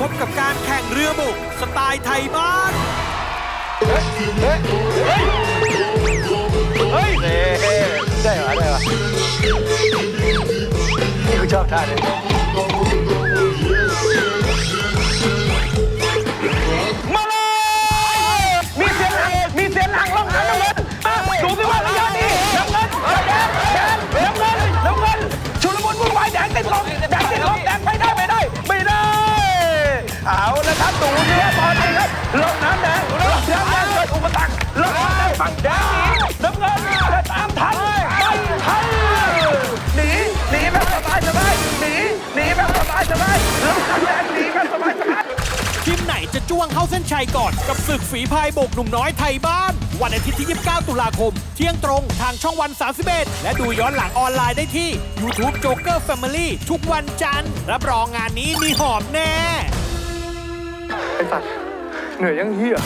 พบกับการแข่งเรือบกสไตล์ไทยบ้าน เฮ้ยได้เหรอได้เหรอนี่กูชอบท่าเนี่ย ละครับดูสิว่าตอนนี้ครับลงน้ำแดงลงน้ำแดงเกิดอุปสรรคลงน้ำแดงฝั่งแดงหนีน้ำเงินจะตามทันไม่ทันหนีหนีแบบสบายสบายหนีหนีแบบสบายสบายล้วน้ำแดงหนีแบบสบายสบายทีมไหนจะจ้วงเข้าเส้นชัยก่อน กับศึกฝีพายบกหนุ่มน้อยไทยบ้าน วันอาทิตย์ที่ 29 ตุลาคม เที่ยงตรงทางช่องวัน 31 และดูย้อนหลังออนไลน์ได้ที่ YouTube Joker Family ทุกวันจันทร์รับรองงานนี้มีหอมแน่ ไอ้สัตว์เหนื่อยยังเฮีย